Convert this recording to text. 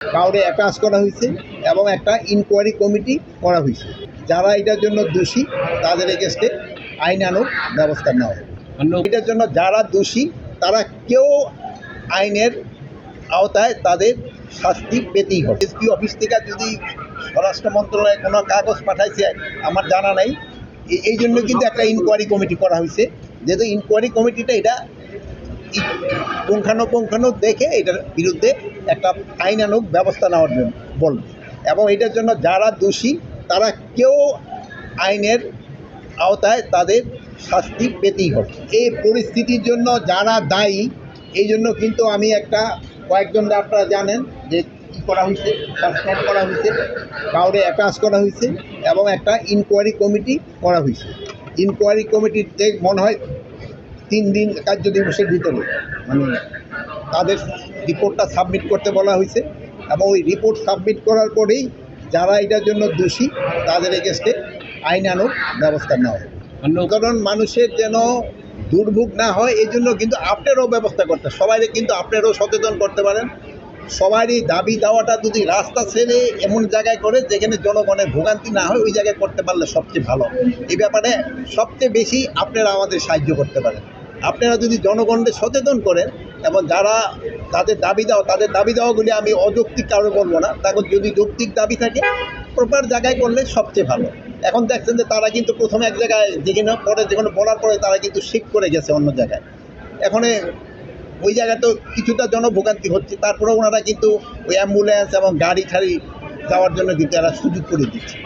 কাউরে অ্যাটাচ করা হয়েছে এবং একটা ইনকোয়ারি কমিটি করা হয়েছে। যারা এটার জন্য দোষী তাদের এগেস্টে আইনানুগ ব্যবস্থা নেওয়া হবে। এটার জন্য যারা দোষী তারা কেউ আইনের আওতায় তাদের শাস্তি পেতেই হবে। এসপি অফিস থেকে যদি স্বরাষ্ট্র মন্ত্রণালয়ে কোনো কাগজ পাঠাইছে আমার জানা নাই। এই জন্য কিন্তু একটা ইনকোয়ারি কমিটি করা হয়েছে। যেহেতু ইনকোয়ারি কমিটিটা এটা পুঙ্খানুপুঙ্খানু দেখে এটার বিরুদ্ধে একটা আইনানুগ ব্যবস্থা নেওয়ার জন্য বলবে। এবং এটার জন্য যারা দোষী, তারা কেউ আইনের আওতায় তাদের শাস্তি পেতেই হবে। এই পরিস্থিতির জন্য যারা দায়ী, এই জন্য কিন্তু আমি একটা কয়েকজন আপনারা জানেন যে কী করা হয়েছে সাসপেন্ড করা হয়েছে, কাউরে অ্যাটাচ করা হয়েছে এবং একটা ইনকোয়ারি কমিটি করা হয়েছে। ইনকোয়ারি কমিটিতে মনে হয় তিন দিন কার্য দিবসের ভিতরে মানে তাদের রিপোর্টটা সাবমিট করতে বলা হয়েছে এবং ওই রিপোর্ট সাবমিট করার পরেই যারা এটার জন্য দোষী তাদের এগেস্টে আইনানুগ ব্যবস্থা নেওয়া হবে। সাধারণ মানুষের যেন দুর্ভোগ না হয় এই জন্য কিন্তু আপনারও ব্যবস্থা করতে সবাই কিন্তু আপনারও সচেতন করতে পারেন। সবারই দাবি দেওয়াটা যদি রাস্তা ছেড়ে এমন জায়গায় করে যেখানে জনগণের ভোগান্তি না হয় ওই জায়গায় করতে পারলে সবচেয়ে ভালো। এই ব্যাপারে সবচেয়ে বেশি আপনারা আমাদের সাহায্য করতে পারেন। আপনারা যদি জনগণকে সচেতন করেন এবং যারা তাদের দাবি দাও, তাদের দাবি দেওয়াগুলি আমি অযৌক্তিক কারণে বলব না। তখন যদি যৌক্তিক দাবি থাকে প্রপার জায়গায় করলে সবচেয়ে ভালো। এখন দেখছেন যে তারা কিন্তু প্রথমে এক জায়গায় যেখানে পরে যেখানে বলার পরে তারা কিন্তু শিফট করে গেছে অন্য জায়গায়। এখন ওই জায়গায় তো কিছুটা জনভোগান্তি হচ্ছে। তারপরে ওনারা কিন্তু ওই অ্যাম্বুলেন্স এবং গাড়ি ঠাড়ি যাওয়ার জন্য কিন্তু এরা সুযোগ করে দিচ্ছে।